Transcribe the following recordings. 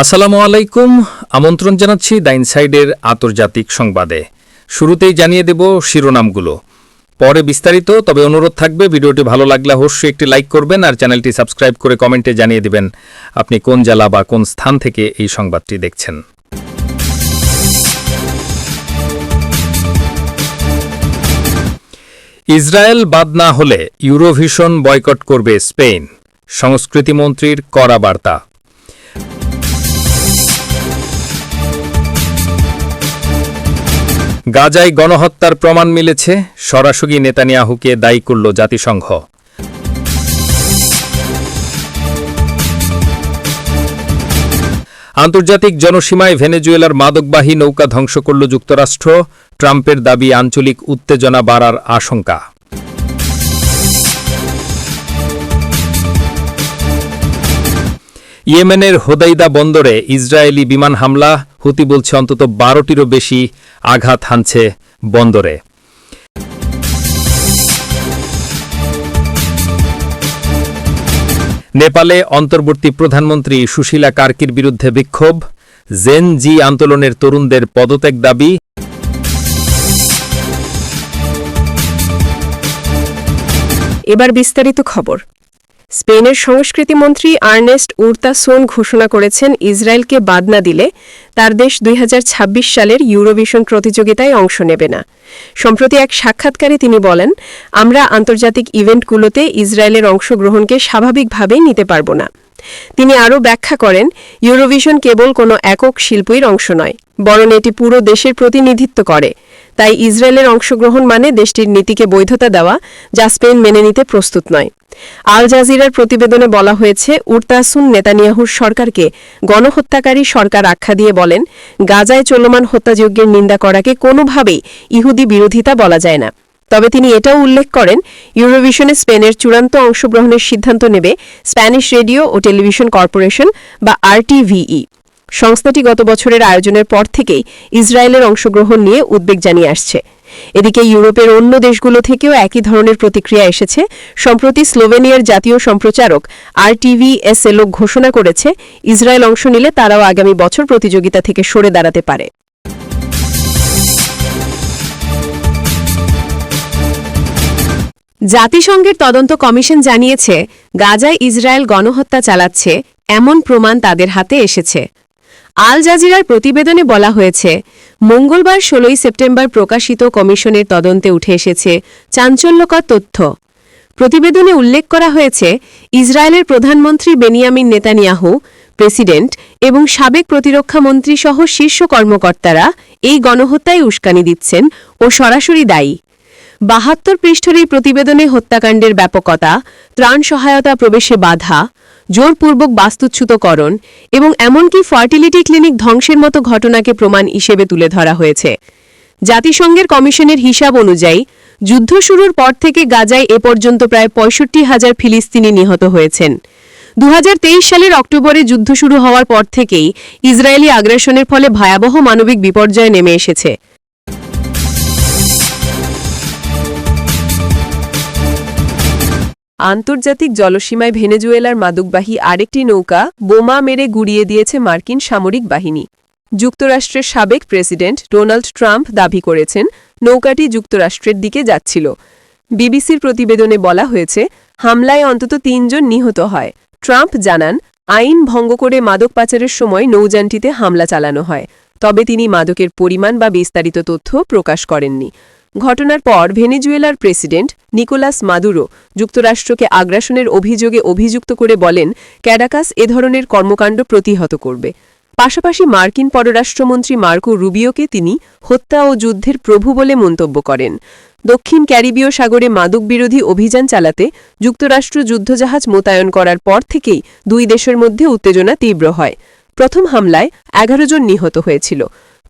আসসালামু আলাইকুম। আমন্ত্রণ জানাচ্ছি দ্য ইনসাইডের আন্তর্জাতিক সংবাদে। শুরুতেই জানিয়ে দেব শিরোনামগুলো। পরে বিস্তারিত, তবে অনুরোধ থাকবে, ভিডিওটি ভালো লাগলে অবশ্যই একটি লাইক করবেন আর চ্যানেলটি সাবস্ক্রাইব করে কমেন্টে জানিয়ে দিবেন আপনি কোন জেলা বা কোন স্থান থেকে এই সংবাদটি দেখছেন। ইসরায়েল বাদ না হলে ইউরোভিশন বয়কট করবে স্পেন। সংস্কৃতিমন্ত্রীর কড়া বার্তা। গাজায় গণহত্যার প্রমাণ মিলেছে, সরাসরি নেতানিয়াহুকে দায়ী করল জাতিসংঘ। আন্তর্জাতিক জনসীমায় ভেনেজুয়েলার মাদকবাহী নৌকা ধ্বংস করল যুক্তরাষ্ট্র, ট্রাম্পের দাবি আঞ্চলিক উত্তেজনা বাড়ার আশঙ্কা। ইয়েমেনের হোদাইদা বন্দরে ইসরায়েলি বিমান হামলা, হুতি বলছে অন্তত বারোটিরও বেশি আঘাত হানছে বন্দরে। নেপালে অন্তর্বর্তী প্রধানমন্ত্রী সুশীলা কার্কির বিরুদ্ধে বিক্ষোভ, জেন জি আন্দোলনের তরুণদের পদত্যাগ দাবি। এবার বিস্তারিত খবর। স্পেনের সংস্কৃতি মন্ত্রী আর্নেস্ট উর্তাসোন ঘোষণা করেছেন, ইসরায়েলকে বাদ না দিলে তার দেশ দুই হাজার ছাব্বিশ সালের ইউরোভিশন প্রতিযোগিতায় অংশ নেবে না। সম্প্রতি এক সাক্ষাৎকারে তিনি বলেন, আমরা আন্তর্জাতিক ইভেন্টগুলোতে ইসরায়েলের অংশগ্রহণকে স্বাভাবিকভাবেই নিতে পারব না। তিনি আরও ব্যাখ্যা করেন, ইউরোভিশন কেবল কোনো একক শিল্পীর অংশ নয়, বরং এটি পুরো দেশের প্রতিনিধিত্ব করে। তাই ইসরায়েলের অংশগ্রহণ মানে দেশটির নীতিকে বৈধতা দেওয়া, যা স্পেন মেনে নিতে প্রস্তুত নয়। আল জাজিরার প্রতিবেদনে বলা হয়েছে, উর্তাসুন নেতানিয়াহুর সরকারকে গণহত্যাকারী সরকার আখ্যা দিয়ে বলেন, গাজায় চলমান হত্যাযজ্ঞের নিন্দা করাকে কোনোভাবেই ইহুদি বিরোধিতা বলা যায় না। তবে তিনি এটাও উল্লেখ করেন, ইউরোভিশনে স্পেনের চূড়ান্ত অংশগ্রহণের সিদ্ধান্ত নেবে স্প্যানিশ রেডিও ও টেলিভিশন কর্পোরেশন বা আরটিভিই সংস্থাটি গত বছরের আয়োজনের পর থেকেই ইসরায়েলের অংশগ্রহণ নিয়ে উদ্বেগ জানিয়ে আসছে। এদিকে ইউরোপের অন্য দেশগুলো থেকেও একই ধরনের প্রতিক্রিয়া এসেছে। সম্প্রতি স্লোভেনিয়ার জাতীয় সম্প্রচারক আরটিভি এসএলও ঘোষণা করেছে, ইসরায়েল অংশ নিলে তারাও আগামী বছর প্রতিযোগিতা থেকে সরে দাঁড়াতে পারে। জাতিসংঘের তদন্ত কমিশন জানিয়েছে, গাজায় ইসরায়েল গণহত্যা চালাচ্ছে, এমন প্রমাণ তাদের হাতে এসেছে। আল জাজিরার প্রতিবেদনে বলা হয়েছে, মঙ্গলবার ষোলোই সেপ্টেম্বর প্রকাশিত কমিশনের তদন্তে উঠে এসেছে চাঞ্চল্যকর তথ্য। প্রতিবেদনে উল্লেখ করা হয়েছে, ইসরায়েলের প্রধানমন্ত্রী বেনিয়ামিন নেতানিয়াহু, প্রেসিডেন্ট এবং সাবেক প্রতিরক্ষা মন্ত্রী সহ শীর্ষ কর্মকর্তারা এই গণহত্যায় উস্কানি দিচ্ছেন ও সরাসরি দায়ী। বাহাত্তর পৃষ্ঠের এই প্রতিবেদনে হত্যাকাণ্ডের ব্যাপকতা, ত্রাণ সহায়তা প্রবেশে বাধা জোরপূর্বক বাস্তুচ্যুতকরণ এবং এমনকি ফার্টিলিটি ক্লিনিক ধ্বংসের মতো ঘটনাকে প্রমাণ হিসেবে তুলে ধরা হয়েছে। জাতিসংঘের কমিশনের হিসাব অনুযায়ী, যুদ্ধ শুরুর পর থেকে গাজায় এ পর্যন্ত প্রায় পঁয়ষট্টি হাজার ফিলিস্তিনি নিহত হয়েছেন। দু হাজার তেইশ সালের অক্টোবরে যুদ্ধ শুরু হওয়ার পর থেকেই ইসরায়েলি আগ্রাসনের ফলে ভয়াবহ মানবিক বিপর্যয় নেমে এসেছে। আন্তর্জাতিক জলসীমায় ভেনেজুয়েলার মাদকবাহী আরেকটি নৌকা বোমা মেরে গুড়িয়ে দিয়েছে মার্কিন সামরিক বাহিনী। যুক্তরাষ্ট্রের সাবেক প্রেসিডেন্ট ডোনাল্ড ট্রাম্প দাবি করেছেন, নৌকাটি যুক্তরাষ্ট্রের দিকে যাচ্ছিল। বিবিসির প্রতিবেদনে বলা হয়েছে, হামলায় অন্তত তিনজন নিহত হয়। ট্রাম্প জানান, আইন ভঙ্গ করে মাদক পাচারের সময় নৌযানটিতে হামলা চালানো হয়, তবে তিনি মাদকের পরিমাণ বা বিস্তারিত তথ্য প্রকাশ করেননি। ঘটনার পর ভেনেজুয়েলার প্রেসিডেন্ট নিকোলাস মাদুরো যুক্তরাষ্ট্রকে আগ্রাসনের অভিযোগে অভিযুক্ত করে বলেন, ক্যাডাকাস এ ধরনের কর্মকাণ্ড প্রতিহত করবে। পাশাপাশি মার্কিন পররাষ্ট্রমন্ত্রী মার্কো রুবিওকে তিনি হত্যা ও যুদ্ধের প্রভু বলে মন্তব্য করেন। দক্ষিণ ক্যারিবীয় সাগরে মাদক বিরোধী অভিযান চালাতে যুক্তরাষ্ট্র যুদ্ধজাহাজ মোতায়েন করার পর থেকেই দুই দেশের মধ্যে উত্তেজনা তীব্র হয়। প্রথম হামলায় এগারো জন নিহত হয়েছিল।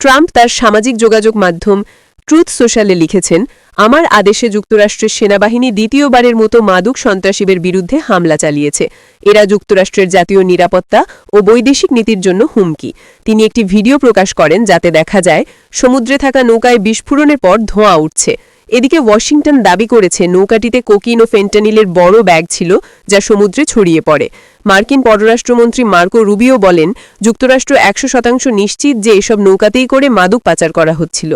ট্রাম্প তার সামাজিক যোগাযোগ মাধ্যম ট্রুথ সোশ্যালে লিখেছেন, আমার আদেশে যুক্তরাষ্ট্রের সেনাবাহিনী দ্বিতীয়বারের মতো মাদক সন্ত্রাসীদের বিরুদ্ধে হামলা চালিয়েছে। এরা যুক্তরাষ্ট্রের জাতীয় নিরাপত্তা ও বৈদেশিক নীতির জন্য হুমকি। তিনি একটি ভিডিও প্রকাশ করেন যাতে দেখা যায়, সমুদ্রে থাকা নৌকায় বিস্ফোরণের পর ধোঁয়া উঠছে। এদিকে ওয়াশিংটন দাবি করেছে, নৌকাটিতে কোকিন ও ফেন্টানিলের বড় ব্যাগ ছিল যা সমুদ্রে ছড়িয়ে পড়ে। মার্কিন পররাষ্ট্রমন্ত্রী মার্কো রুবিও বলেন, যুক্তরাষ্ট্র একশো শতাংশ নিশ্চিত যে এসব নৌকাতেই করে মাদক পাচার করা হচ্ছিল।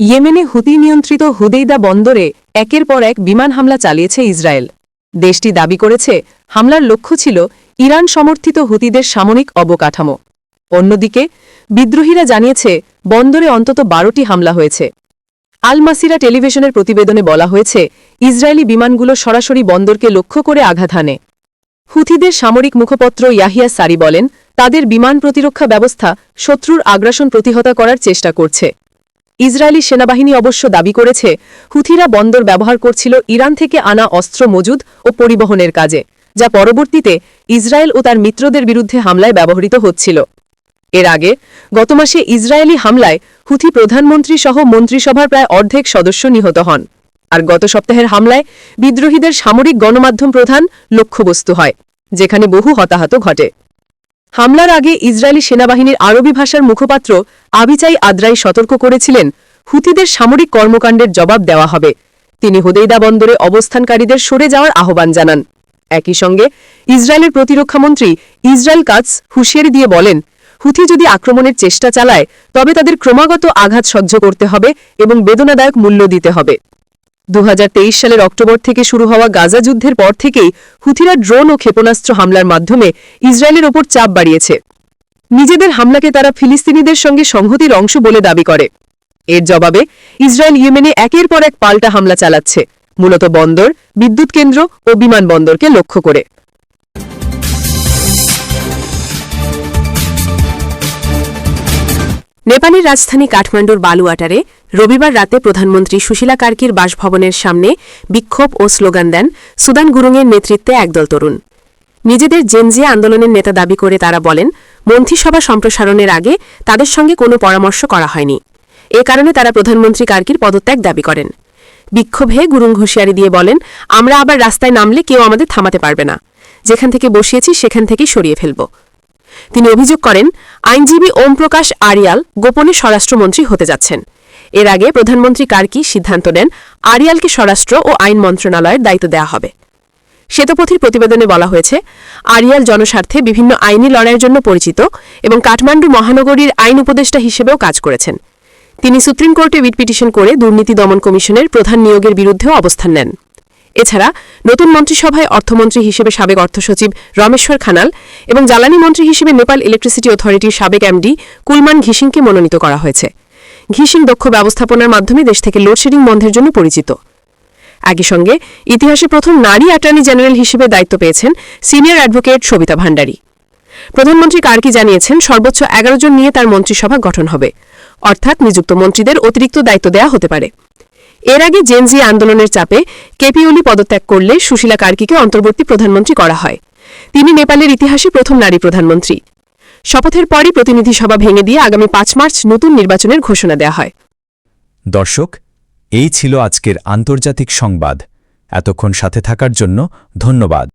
ইয়েমেনে হুতি নিয়ন্ত্রিত হুদেইদা বন্দরে একের পর এক বিমান হামলা চালিয়েছে ইসরায়েল। দেশটি দাবি করেছে, হামলার লক্ষ্য ছিল ইরান সমর্থিত হুতিদের সামরিক অবকাঠামো। অন্যদিকে, বিদ্রোহীরা জানিয়েছে, বন্দরে অন্তত বারোটি হামলা হয়েছে। আল মাসিরা টেলিভিশনের প্রতিবেদনে বলা হয়েছে, ইসরায়েলি বিমানগুলো সরাসরি বন্দরকে লক্ষ্য করে আঘাত হানে। হুথিদের সামরিক মুখপত্র ইয়াহিয়া সারি বলেন, তাদের বিমান প্রতিরক্ষা ব্যবস্থা শত্রুর আগ্রাসন প্রতিহতা করার চেষ্টা করছে। ইসরায়েলি সেনাবাহিনী অবশ্য দাবি করেছে, হুথিরা বন্দর ব্যবহার করছিল ইরান থেকে আনা অস্ত্র মজুদ ও পরিবহনের কাজে, যা পরবর্তীতে ইসরায়েল ও তার মিত্রদের বিরুদ্ধে হামলায় ব্যবহৃত হচ্ছিল। এর আগে, গত মাসে ইসরায়েলি হামলায় হুথি প্রধানমন্ত্রী সহ মন্ত্রিসভার প্রায় অর্ধেক সদস্য নিহত হন। আর গত সপ্তাহের হামলায় বিদ্রোহীদের সামরিক গণমাধ্যম প্রধান লক্ষ্যবস্তু হয়, যেখানে বহু হতাহত ঘটে। হামলার আগে ইসরায়েলি সেনাবাহিনীর আরবি ভাষার মুখপাত্র আবিচাই আদ্রাই সতর্ক করেছিলেন, হুতিদের সামরিক কর্মকাণ্ডের জবাব দেওয়া হবে। তিনি হুদেইদা বন্দরে অবস্থানকারীদের সরে যাওয়ার আহ্বান জানান। একই সঙ্গে ইসরায়েলের প্রতিরক্ষামন্ত্রী ইসরায়েল কাটস হুঁশিয়ারি দিয়ে বলেন হুথি যদি আক্রমণের চেষ্টা চালায়, তবে তাদের ক্রমাগত আঘাত সহ্য করতে হবে এবং বেদনাদায়ক মূল্য দিতে হবে। দু হাজার তেইশ সালের অক্টোবর থেকে শুরু হওয়া গাজা যুদ্ধের পর থেকেই হুথিরা ড্রোন ও ক্ষেপণাস্ত্র হামলার মাধ্যমে ইসরায়েলের ওপর চাপ বাড়িয়েছে। নিজেদের হামলাকে তারা ফিলিস্তিনিদের সঙ্গে সংহতির অংশ বলে দাবি করে। এর জবাবে ইসরায়েল ইয়েমেনে একের পর এক পাল্টা হামলা চালাচ্ছে। মূলত বন্দর, বিদ্যুৎ কেন্দ্র ও বিমানবন্দরকে লক্ষ্য করে। নেপালের রাজধানী কাঠমান্ডুর বালুয়াটারে রবিবার রাতে প্রধানমন্ত্রী সুশীলা কার্কির বাসভবনের সামনে বিক্ষোভ ও স্লোগান দেন সুদান গুরুংয়ের নেতৃত্বে একদল তরুণ। নিজেদের জেনজিয়া আন্দোলনের নেতা দাবি করে তারা বলেন, মন্ত্রিসভা সম্প্রসারণের আগে তাদের সঙ্গে কোনো পরামর্শ করা হয়নি। এ কারণে তারা প্রধানমন্ত্রী কার্কির পদত্যাগ দাবি করেন। বিক্ষোভে গুরুং হুঁশিয়ারি দিয়ে বলেন, আমরা আবার রাস্তায় নামলে কেউ আমাদের থামাতে পারবে না। যেখান থেকে বসিয়েছি সেখান থেকেই সরিয়ে ফেলব। তিনি অভিযোগ করেন, আইনজীবী ওমপ্রকাশ আরিয়াল গোপনে স্বরাষ্ট্রমন্ত্রী হতে যাচ্ছেন। এর আগে প্রধানমন্ত্রী কার্কি সিদ্ধান্ত নেন, আরিয়ালকে স্বরাষ্ট্র ও আইন মন্ত্রণালয়ের দায়িত্ব দেওয়া হবে। শ্বেতপথির প্রতিবেদনে বলা হয়েছে, আরিয়াল জনস্বার্থে বিভিন্ন আইনি লড়াইয়ের জন্য পরিচিত এবং কাঠমান্ডু মহানগরীর আইন উপদেষ্টা হিসেবেও কাজ করেছেন। তিনি সুপ্রিম কোর্টে রিট পিটিশন করে দুর্নীতি দমন কমিশনের প্রধান নিয়োগের বিরুদ্ধেও অবস্থান নেন। এছাড়া নতুন মন্ত্রিসভায় অর্থমন্ত্রী হিসেবে সাবেক অর্থসচিব রমেশ্বর খানাল এবং জ্বালানি মন্ত্রী হিসেবে নেপাল ইলেকট্রিসিটি অথরিটির সাবেক এমডি কুলমান ঘিসিংকে মনোনীত করা হয়েছে। ঘিসিং দক্ষ ব্যবস্থাপনার মাধ্যমে দেশ থেকে লোডশেডিং বন্ধের জন্য পরিচিত। একই সঙ্গে ইতিহাসে প্রথম নারী অ্যাটর্নি জেনারেল হিসেবে দায়িত্ব পেয়েছেন সিনিয়র অ্যাডভোকেট সবিতা ভান্ডারী। প্রধানমন্ত্রী কার্কি জানিয়েছেন, সর্বোচ্চ এগারো জন নিয়ে তার মন্ত্রিসভা গঠন হবে। অর্থাৎ নিযুক্ত মন্ত্রীদের অতিরিক্ত দায়িত্ব দেওয়া হতে পারে। এর আগে জেনজি আন্দোলনের চাপে কেপি ওলি পদত্যাগ করলে সুশীলা কার্কিকে অন্তর্বর্তী প্রধানমন্ত্রী করা হয়। তিনি নেপালের ইতিহাসে প্রথম নারী প্রধানমন্ত্রী। শপথের পরই প্রতিনিধি সভা ভেঙে দিয়ে আগামী পাঁচ মার্চ নতুন নির্বাচনের ঘোষণা দেয়া হয়। দর্শক, এই ছিল আজকের আন্তর্জাতিক সংবাদ। এতক্ষণ সাথে থাকার জন্য ধন্যবাদ।